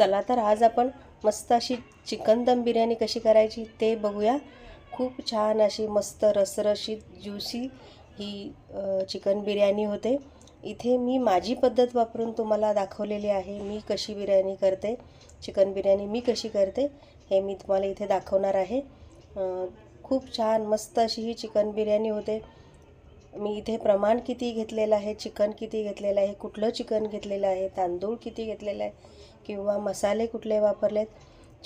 चला तर आज आपण मस्त अशी चिकन दम बिर्याणी कशी करायची ते बघूया. खूप छान अशी मस्त रसरशीत ज्युसी ही चिकन बिर्याणी होते. इथे मी माझी पद्धत वापरून तुम्हाला दाखवलेली आहे. मी कशी बिर्याणी करते चिकन बिर्याणी मी कशी करते हे मी तुम्हाला इथे दाखवणार आहे. खूप छान मस्त अशी ही चिकन बिर्याणी होते. मी इथे प्रमाण किती घेतलेलं आहे चिकन किती घेतलेलं आहे कुठलं चिकन घेतलेलं आहे तांदूळ किती घेतलेलं आहे किंवा मसाले कुठले वापरलेत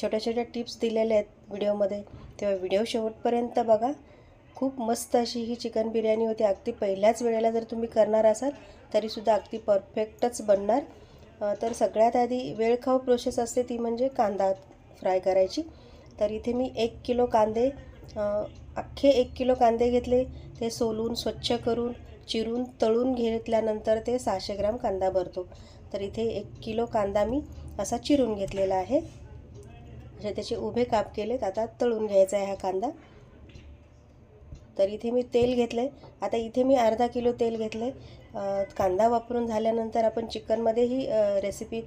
छोट्या छोट्या टिप्स दिलेल्या आहेत व्हिडिओमध्ये. तेव्हा व्हिडिओ शेवटपर्यंत बघा. खूप मस्त अशी ही चिकन बिर्याणी होती. अगदी पहिल्याच वेळेला जर तुम्ही करणार असाल तरीसुद्धा अगदी परफेक्टच बनणार. तर सगळ्यात आधी वेळखाऊ प्रोसेस असते ती म्हणजे कांदा फ्राय करायची. तर इथे मी एक किलो कांदे अख्खे एक किलो कांदे घेतले. ते सोलून स्वच्छ करून चिरून तळून घेतल्यानंतर ते सहाशे ग्राम कांदा भरतो. तर इथे एक किलो कांदा मी असा चिरून घेतलेला आहे. असे त्याचे उभे काप केलेत. आता तळून घ्यायचा आहे हा कांदा. तर इथे मी तेल घेतलं आहे आता इथे मी अर्धा किलो तेल घेतलं आहे कांदा वापरून झाल्यानंतर आपण चिकनमध्येही रेसिपी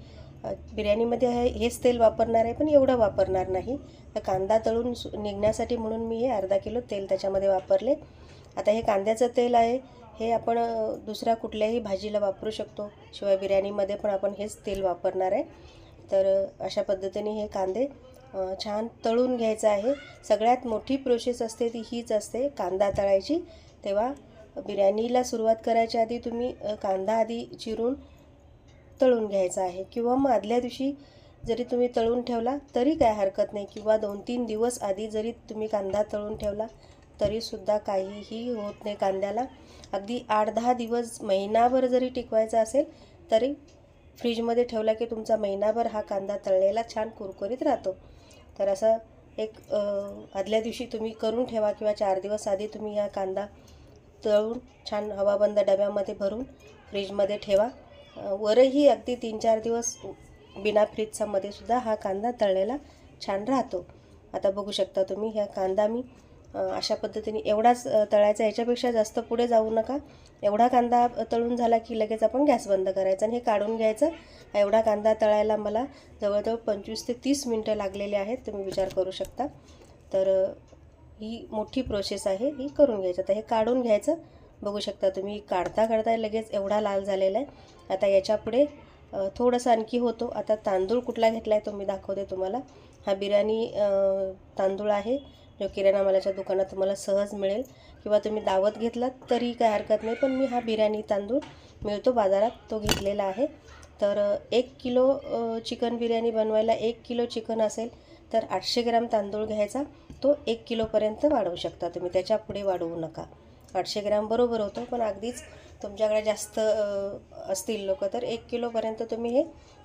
बिर्याणीमध्ये आहे हेच तेल वापरणार आहे पण एवढं वापरणार नाही. तर कांदा तळून सु- निघण्यासाठी म्हणून मी हे अर्धा किलो तेल त्याच्यामध्ये वापरले. आता हे कांद्याचं तेल आहे हे आपण दुसऱ्या कुठल्याही भाजीला वापरू शकतो. शिवाय बिर्याणीमध्ये पण आपण हेच तेल वापरणार आहे. तर अशा पद्धतीने हे कांदे छान तळून घ्यायचं आहे. सगळ्यात मोठी प्रोसेस असते ती हीच असते कांदा तळायची. तेव्हा बिर्याणीला सुरुवात करायच्या आधी तुम्ही कांदा आधी चिरून तळून घ्यायचा आहे. किंवा मग आदल्या दिवशी जरी तुम्ही तळून ठेवला तरी काय हरकत नाही. किंवा दोन तीन दिवस आधी जरी तुम्ही कांदा तळून ठेवला तरीसुद्धा काहीही होत नाही. कांद्याला अगदी आठ दहा दिवस महिनाभर जरी टिकवायचा असेल तरी फ्रीजमध्ये ठेवला की तुमचा महिनाभर हा कांदा तळलेला छान कुरकुरीत राहतो. तर असं एक आदल्या दिवशी तुम्ही करून ठेवा किंवा चार दिवस आधी तुम्ही हा कांदा तळून छान हवाबंद डब्यामध्ये भरून फ्रीजमध्ये ठेवा. वरही अगदी तीन चार दिवस बिना फ्रीजचामध्ये सुद्धा हा कांदा तळलेला छान राहतो. आता बघू शकता तुम्ही ह्या कांदा मी अशा पद्धतीने एवढाच तळायचा याच्यापेक्षा जास्त पुढे जाऊ नका. एवढा कांदा तळून झाला की लगेच आपण गॅस बंद करायचा आणि हे काढून घ्यायचं. एवढा कांदा तळायला मला जवळजवळ पंचवीस ते तीस मिनटं लागलेली आहेत तुम्ही विचार करू शकता. तर ही मोठी प्रोसेस आहे ही करून घ्यायचं. आता हे काढून घ्यायचं. बघू शकता तुम्ही काढता काढता लगेच एवढा लाल झालेला आहे. आता याच्यापुढे थोडंसं आणखी होतो. आता तांदूळ कुठला घेतला आहे तो मी दाखवते तुम्हाला. हा बिर्याणी तांदूळ आहे. जो किराणा मालाच्या दुकानात तुम्हाला सहज मिळेल. किंवा तुम्ही दावत घेतलात तरी काय हरकत नाही. पण मी हा बिर्याणी तांदूळ मिळतो बाजारात तो घेतलेला आहे. तर एक किलो चिकन बिर्याणी बनवायला एक किलो चिकन असेल तर आठशे ग्राम तांदूळ घ्यायचा. तो एक किलोपर्यंत वाढवू शकता तुम्ही. त्याच्या पुढे वाढवू नका. आठशे ग्रॅम बरोबर होतो. पण अगदीच तुमच्याकडे जास्त असतील लोक तर एक किलोपर्यंत तुम्ही हे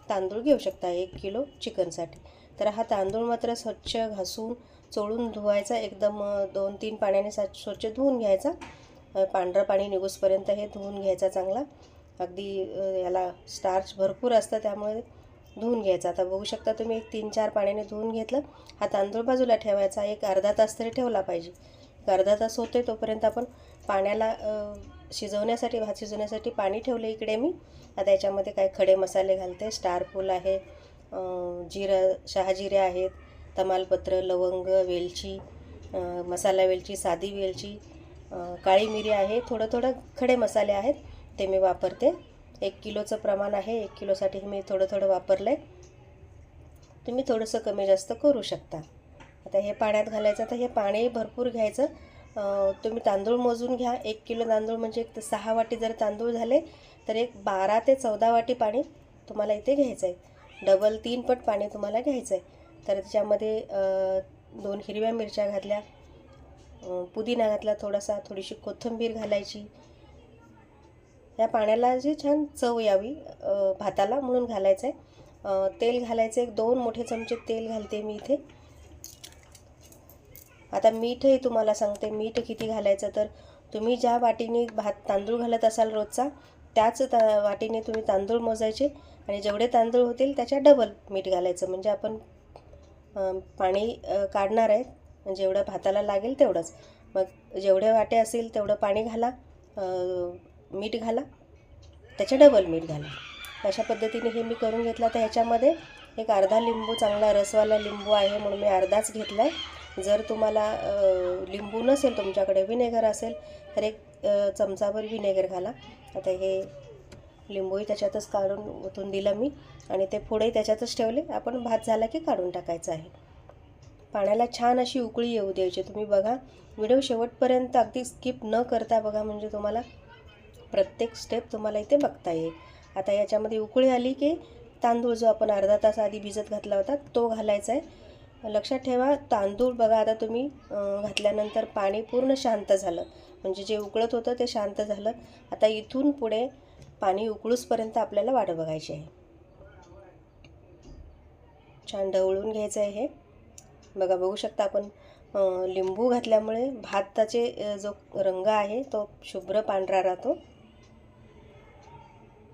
तांदूळ घेऊ शकता एक किलो चिकनसाठी. तर हा तांदूळ मात्र स्वच्छ घासून चोळून धुवायचा एकदम दोन तीन पाण्याने सा स्वच्छ धुवून घ्यायचा. पांढरं पाणी निघूसपर्यंत हे धुवून घ्यायचा चांगला. अगदी याला स्टार्च भरपूर असतं त्यामुळे धुवून घ्यायचा. आता बघू शकता तुम्ही एक तीन चार पाण्याने धुवून घेतलं हा तांदूळ बाजूला ठेवायचा एक अर्धा तास तरी ठेवला पाहिजे. एक अर्धा तास होते तोपर्यंत आपण पाण्याला शिजवण्यासाठी भात शिजवण्यासाठी पाणी ठेवलं इकडे मी. आता याच्यामध्ये काय खडे मसाले घालते स्टार फूल आहे जिरं शहाजिरे आहेत तमालपत्र लवंग वेलची मसाला वेलची साधी वेलची काळी मिरी आहे थोडं थोडं खडे मसाले आहेत ते मी वापरते. एक किलोचं प्रमाण आहे एक किलोसाठी मी थोडं थोडं वापरलं आहे तुम्ही थोडंसं कमी जास्त करू शकता. आता हे पाण्यात घालायचं तर हे पाणी भरपूर घ्यायचं. तुम्ही तांदूळ मोजून घ्या. एक किलो तांदूळ म्हणजे एक सहा वाटी जर तांदूळ झाले तर एक बारा ते चौदा वाटी पाणी तुम्हाला इथे घ्यायचं आहे डबल तीन पट पाणी तुम्हाला घ्यायचं आहे तर त्याच्यामध्ये दोन हिरव्या मिरच्या घातल्या. पुदिना घातला थोडासा थोडीशी कोथिंबीर घालायची. या पाण्याला जी छान चव यावी भाताला म्हणून घालायचं आहे तेल घालायचं एक दोन मोठे चमचे तेल घालते मी इथे. आता मीठही तुम्हाला सांगते मीठ किती घालायचं तर तुम्ही ज्या वाटीने भात तांदूळ घालत असाल रोजचा त्याच ता वाटीने तुम्ही तांदूळ मोजायचे. आणि जेवढे तांदूळ होतील त्याच्या डबल मीठ घालायचं. म्हणजे आपण पाणी काढणार आहे. म्हणजे भाताला लागेल तेवढंच. मग जेवढे वाटे असेल तेवढं पाणी घाला मीठ घाला. त्याचे डबल मीठ घाला. अशा पद्धतीने हे मी करून घेतलं. तर ह्याच्यामध्ये एक अर्धा लिंबू चांगला रसवाला लिंबू आहे म्हणून मी अर्धाच घेतला आहे जर तुम्हाला लिंबू नसेल तुमच्याकडे विनेगर असेल तर एक चमचाभर विनेगर घाला. आता हे लिंबूही त्याच्यातच काढून ओतून दिलं मी आणि ते पुढे त्याच्यातच ठेवले. आपण भात झाला की काढून टाकायचं आहे. पाण्याला छान अशी उकळी येऊ द्यायची. तुम्ही बघा व्हिडिओ शेवटपर्यंत अगदी स्किप न करता बघा म्हणजे तुम्हाला प्रत्येक स्टेप तुम्हाला इथे बघता येईल. आता याच्यामध्ये उकळी आली की तांदूळ जो आपण अर्धा तास आधी भिजत घातला होता तो घालायचा आहे. लक्षात ठेवा तांदूळ बघा आता तुम्ही घातल्यानंतर पाणी पूर्ण शांत झालं. म्हणजे जे उकळत होतं ते शांत झालं. आता इथून पुढे पाणी उकळूसपर्यंत आपल्याला वाट बघायची आहे. छान ढवळून घ्यायचं आहे हे. बघा बघू शकता आपण लिंबू घातल्यामुळे भाताचे जो रंग आहे तो शुभ्र पांढरा राहतो.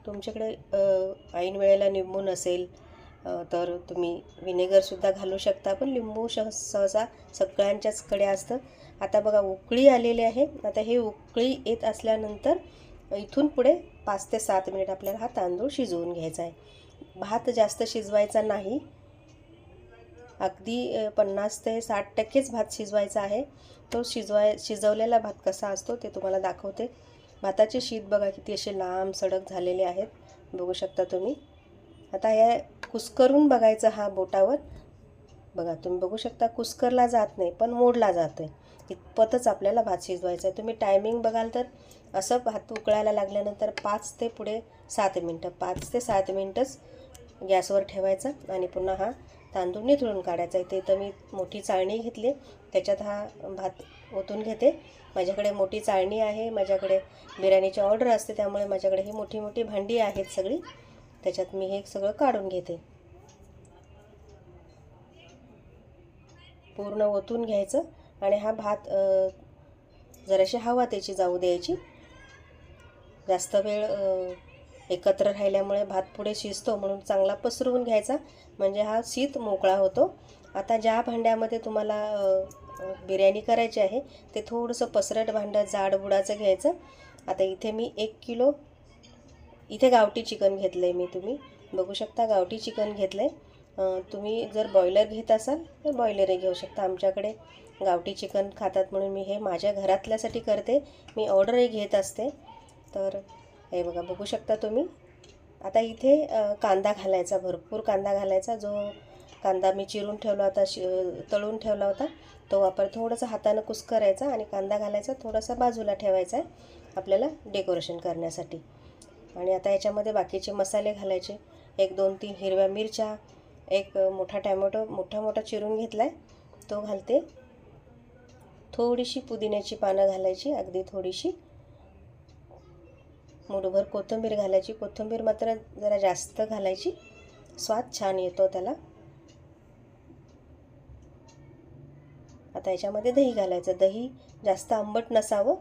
तुमच्याकडे ऐन वेळेला लिंबू नसेल तर तुम्ही विनेगरसुद्धा घालू शकता. पण लिंबू सह सहसा सगळ्यांच्याचकडे असतं. आता बघा उकळी आलेली आहे. आता हे उकळी येत असल्यानंतर इथून पुढे पाच ते सात मिनिट आपल्याला हा तांदूळ शिजवून घ्यायचा आहे. भात जास्त शिजवायचा नाही. अगदी पन्नास ते साठ टक्केच भात शिजवायचा आहे. तो शिजवाय शिजवलेला भात कसा असतो ते तुम्हाला दाखवते. भाताचे शीत बघा किती असे लांब सडक झालेले आहेत. बघू शकता तुम्ही. आता हे कुस्करून बघायचं हा बोटावर. बघा तुम्ही बघू शकता कुस्करला जात नाही पण मोडला जात आहे इतपतच आपल्याला भात शिजवायचा आहे. तुम्ही टायमिंग बघाल तर असं भात उकळायला लागल्यानंतर पाच ते पुढे सात मिनटं पाच ते सात मिनटंच गॅसवर ठेवायचा आणि पुन्हा हा तांदूळ निथळून काढायचा. आहे तर मी मोठी चाळणी घेतली. त्याच्यात हा भात ओतून घेते. माझ्याकडे मोठी चाळणी आहे. माझ्याकडे बिर्याणीची ऑर्डर असते. त्यामुळे माझ्याकडे ही मोठी मोठी भांडी आहेत सगळी. त्याच्यात मी हे सगळं काढून घेते. पूर्ण ओतून घ्यायचं आणि हा भात जराशी हवा त्याची जाऊ द्यायची. जास्त वेळ एकत्र राहिल्यामुळे भात पुढे शिजतो म्हणून चांगला पसरवून घ्यायचा. म्हणजे हा शीत मोकळा होतो. आता ज्या भांड्यामध्ये तुम्हाला बिर्याणी करायची आहे ते थोडंसं पसरट भांडं जाड बुडाचं घ्यायचं. आता इथे मी एक किलो इथे गावठी चिकन घेतलं आहे मी तुम्ही. बघू शकता गावठी चिकन घेतलं आहे तुम्ही जर बॉयलर घेत असाल तर बॉयलरही घेऊ शकता. आमच्याकडे गावठी चिकन खातात म्हणून मी हे माझ्या घरातल्यासाठी करते. मी ऑर्डरही घेत असते. तर हे बघा बघू शकता तुम्ही. आता इथे कांदा घालायचा भरपूर कांदा घालायचा. जो कांदा मी चिरून ठेवला होता शि तळून ठेवला होता तो वापर थोडंसं हातानं कुस्करायचा आणि कांदा घालायचा थोडासा बाजूला ठेवायचा आहे आपल्याला डेकोरेशन करण्यासाठी. आणि आता याच्यामध्ये बाकीचे मसाले घालायचे. एक दोन तीन हिरव्या मिरच्या एक मोठा टॅमॅटो मोठा मोठा चिरून घेतला आहे तो घालते. थोडीशी पुदिन्याची पानं घालायची अगदी थोडीशी. मुठभर कोथिंबीर घालायची. कोथिंबीर मात्र जरा जास्त घालायची. स्वाद छान येतो त्याला. आता याच्यामध्ये दही घालायचं. दही जास्त आंबट नसावं.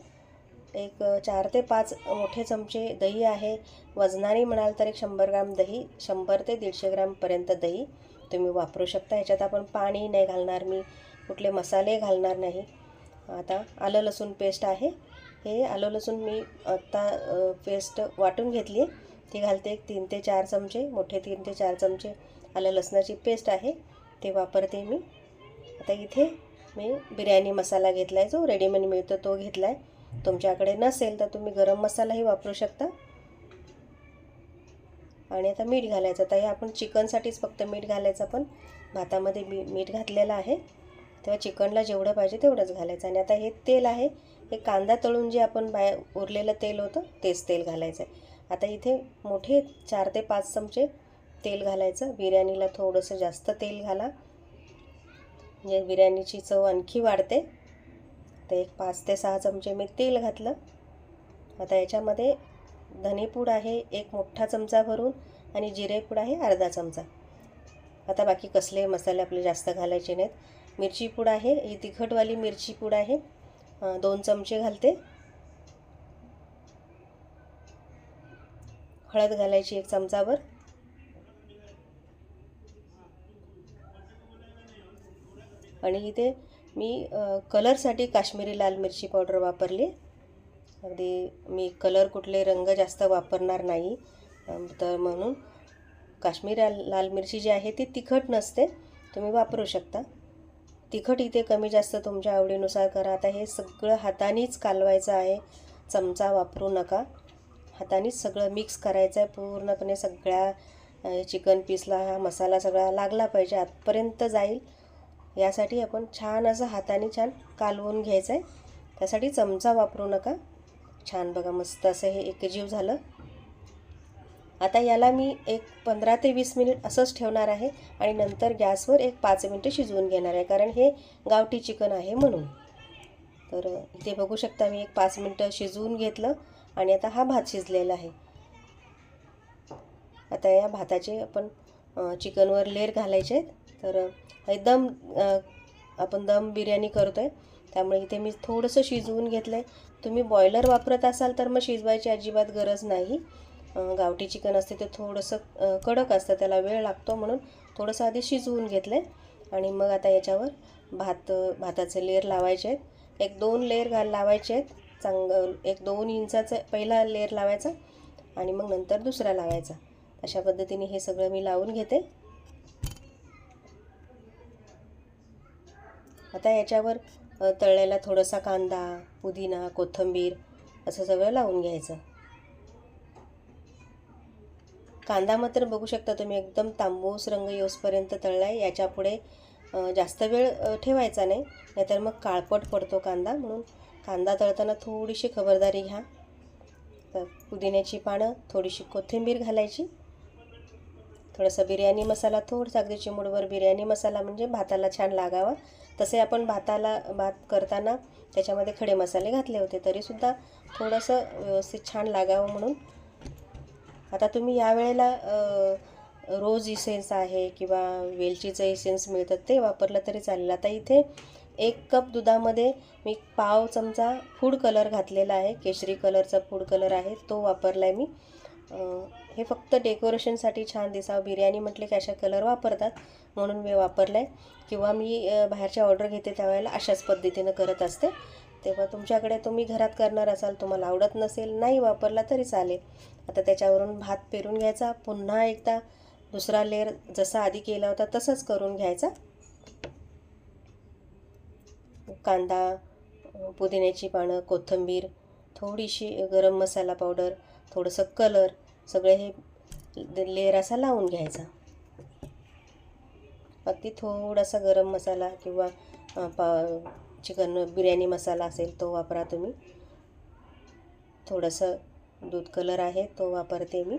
एक चार ते पाच मोठे चमचे दही आहे. वजनाने म्हणाल तर एक शंभर ग्राम दही शंभर ते दीडशे ग्रामपर्यंत दही तुम्ही वापरू शकता. याच्यात आपण पाणी नाही घालणार मी. कुठले मसाले घालणार नाही. आता आलं लसूण पेस्ट आहे. हे आलं लसूण मी आत्ता पेस्ट वाटून घेतली. ती घालते एक तीन ते चार चमचे मोठे तीन ते चार चमचे आलं लसणाची पेस्ट आहे. ते वापरते मी. आता इथे मी बिर्याणी मसाला घेतला आहे जो रेडीमेड मिळतो तो घेतला आहे तुमच्याकडे नसेल तर तुम्ही गरम मसालाही वापरू शकता. आणि आता मीठ घालायचं. आता हे आपण चिकनसाठीच फक्त मीठ घालायचं पण. भातामध्ये मी मीठ घातलेलं आहे. तेव्हा चिकनला जेवढं पाहिजे तेवढंच घालायचं. आणि आता हे तेल आहे हे कांदा तळून जे आपण बाय उरलेलं तेल होतं तेच तेल घालायचं आहे. आता इथे मोठे चार ते पाच चमचे तेल घालायचं. बिर्याणीला थोडंसं जास्त तेल घाला. म्हणजे बिर्याणीची चव आणखी वाढते. तर एक पाच ते सहा चमचे मी तेल घातलं. आता याच्यामध्ये धनेपूड आहे एक मोठा चमचा भरून आणि जिरेपूड आहे अर्धा चमचा. आता बाकी कसले मसाले आपले जास्त घालायचे नाहीत. मिरची पूड आहे ही तिखटवाली मिरची पूड आहे. दोन चमचे घालते. हळद घालायची एक चमचाभर. आणि इथे मी कलरसाठी काश्मीरी लाल मिरची पावडर वापरली. अगदी मी कलर कुठले रंग जास्त वापरणार नाही. तर म्हणून काश्मीरी लाल मिरची जी आहे ती तिखट नसते. तुम्ही वापरू शकता. तिखट इथे कमी जास्त तुमच्या आवडीनुसार करा. आता हे सगळं हातानेच कालवायचं आहे. चमचा वापरू नका. हातानेच सगळं मिक्स करायचं आहे पूर्णपणे सगळ्या चिकन पीसला हा मसाला सगळा लागला पाहिजे आतपर्यंत जाईल. यासाठी आपण छान असं हाताने छान कालवून घ्यायचं आहे त्यासाठी चमचा वापरू नका. छान बघा मस्त असं हे एकजीव झालं. आता याला मी एक पंधरा ते वीस मिनिट असंच ठेवणार आहे आणि नंतर गॅसवर एक पाच मिनटं शिजवून घेणार आहे कारण हे गावठी चिकन आहे म्हणून. तर इथे बघू शकता मी एक पाच मिनटं शिजवून घेतलं आणि आता हा भात शिजलेला आहे. आता या भाताचे आपण चिकनवर लेर घालायचे आहेत. तर हे दम आपण दम बिर्याणी करतो आहे त्यामुळे इथे मी थोडंसं शिजवून घेतलं आहे तुम्ही बॉयलर वापरत असाल तर मग शिजवायची अजिबात गरज नाही. गावठी चिकन असते ते थोडंसं कडक असतं त्याला वेळ लागतो म्हणून थोडंसं आधी शिजवून घेतलं. आहे आणि मग आता याच्यावर भात भाताचे लेअर लावायचे आहेत. एक दोन लेअर घाल लावायचे आहेत. चांग एक दोन इंचाचा पहिला लेअर लावायचा आणि मग नंतर दुसरा लावायचा. अशा पद्धतीने हे सगळं मी लावून घेते. आता याच्यावर तळलेला थोडासा कांदा पुदिना कोथिंबीर असं सगळं लावून घ्यायचं. कांदा मात्र बघू शकता तुम्ही एकदम तांबूस रंग येऊसपर्यंत तळला आहे याच्यापुढे जास्त वेळ ठेवायचा नाही. नाहीतर मग काळपट पडतो कांदा. म्हणून कांदा तळताना थोडीशी खबरदारी घ्या. तर पुदिन्याची पानं थोडीशी कोथिंबीर घालायची. थोडासा बिर्याणी मसाला थोडासा अगदी चिमूडवर बिर्याणी मसाला म्हणजे भाताला छान लागावा. तसे आपण भाताला भात करताना त्याच्यामध्ये खडे मसाले घातले होते. तरीसुद्धा थोडंसं व्यवस्थित छान लागावं म्हणून आता तुम्ही यावेळेला वेळेला रोज इसेन्स आहे किंवा वेलचीचं इसेन्स मिळतं ते वापरलं तरी चालेल. आता इथे एक कप दुधामध्ये मी पाव चमचा फूड कलर घातलेला आहे. केशरी कलरचा फूड कलर आहे तो वापरला आहे मी हे फक्त डेकोरेशनसाठी छान दिसावं. बिर्याणी म्हटले की अशा कलर वापरतात म्हणून मी वापरला आहे किंवा मी बाहेरची बाहेरच्या ऑर्डर घेते त्यावेळेला अशाच पद्धतीनं करत असते. तेव्हा तुमच्याकडे तुम्ही घरात करणार असाल तुम्हाला आवडत नसेल नाही वापरला तरी चालेल. आता त्याच्यावरून भात पेरून घ्यायचा पुन्हा एकदा दुसरा लेअर जसा आधी केला होता तसंच करून घ्यायचा. कांदा पुदिन्याची पानं कोथिंबीर थोडीशी गरम मसाला पावडर थोडंसं कलर सगळे हे लेअर असा लावून घ्यायचा. अगदी थोडासा गरम मसाला किंवा पा चिकन बिर्याणी मसाला असेल तो वापरा तुम्ही. थोडंसं दूध कलर आहे तो वापरते मी.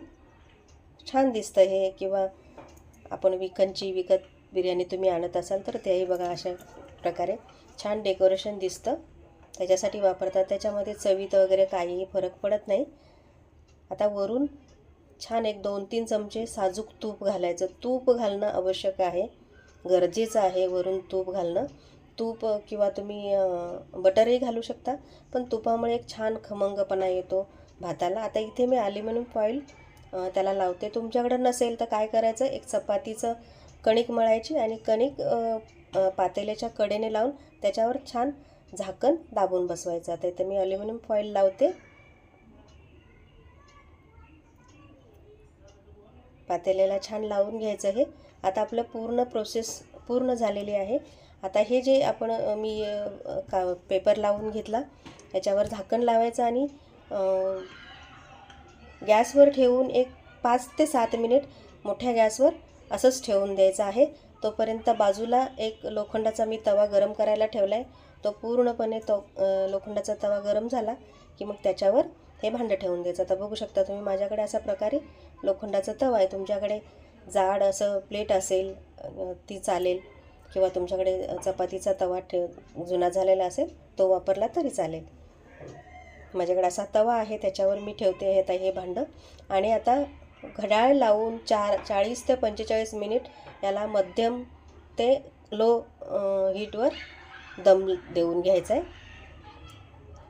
छान दिसतं हे किंवा आपण विकनची विकत बिर्याणी तुम्ही आणत असाल तर तेही बघा अशा प्रकारे. छान डेकोरेशन दिसतं. त्याच्यासाठी वापरतात. त्याच्यामध्ये चवीत वगैरे काहीही फरक पडत नाही. आता वरून छान एक दोन तीन चमचे साजूक तूप घालायचं. तूप घालणं आवश्यक आहे. गरजेचं आहे वरून तूप घालणं. तूप किंवा तुम्ही बटरही घालू शकता पण तुपामुळे एक छान खमंगपणा येतो भाताला. आता इथे मी ॲल्युमिनियम फॉईल त्याला लावते. तुमच्याकडं नसेल तर काय करायचं? एक चपातीचं कणिक मळायची आणि कणिक पातेल्याच्या कडेने लावून त्याच्यावर छान झाकण दाबून बसवायचं. आता इथे मी ॲल्युमिनियम फॉईल लावते. पातेल्याला छान लावून घ्यायचं हे. आता आपलं पूर्ण प्रोसेस पूर्ण झालेली आहे. आता हे जे आपण मी का पेपर लावून घेतला याच्यावर झाकण लावायचं आणि गॅसवर ठेवून एक पाच ते सात मिनिट मोठ्या गॅसवर असंच ठेवून द्यायचं आहे. तोपर्यंत बाजूला एक लोखंडाचा मी तवा गरम करायला ठेवला आहे तो पूर्णपणे तो लोखंडाचा तवा गरम झाला की मग त्याच्यावर हे भांडं ठेवून द्यायचं. आता बघू शकता तुम्ही माझ्याकडे अशा प्रकारे लोखंडाचा तवा आहे. तुमच्याकडे जाड असं प्लेट असेल ती चालेल. किंवा तुमच्याकडे चपातीचा तवा ठेव जुना झालेला असेल तो वापरला तरी चालेल. माझ्याकडे असा तवा आहे त्याच्यावर मी ठेवते हे आता हे भांडं. आणि आता घड्याळ लावून चार चाळीस ते पंचेचाळीस मिनिट याला मध्यम ते लो हीटवर दम देऊन घ्यायचा आहे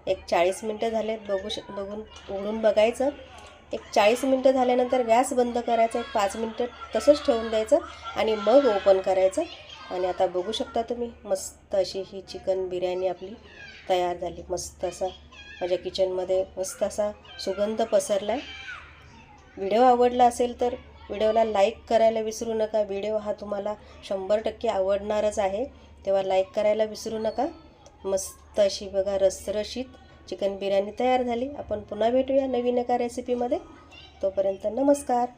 एक चाळीस मिनटं झाले बघू श बघून उघडून बघायचं. एक चाळीस मिनटं झाल्यानंतर गॅस बंद करायचा एक पाच मिनटं तसंच ठेवून द्यायचं आणि मग ओपन करायचं. आणि आता बघू शकता तुम्ही मस्त अशी ही चिकन बिर्याणी आपली तयार झाली. मस्त असा माझ्या किचनमध्ये मस्त असा सुगंध पसरला आहे व्हिडिओ आवडला असेल तर व्हिडिओला लाईक करायला विसरू नका. व्हिडिओ हा तुम्हाला शंभर टक्के आवडणारच आहे. तेव्हा लाईक करायला विसरू नका. मस्त अशी बघा रसरशीत चिकन बिर्याणी तयार झाली. आपण पुन्हा भेटूया नवीन एका रेसिपीमध्ये तोपर्यंत नमस्कार.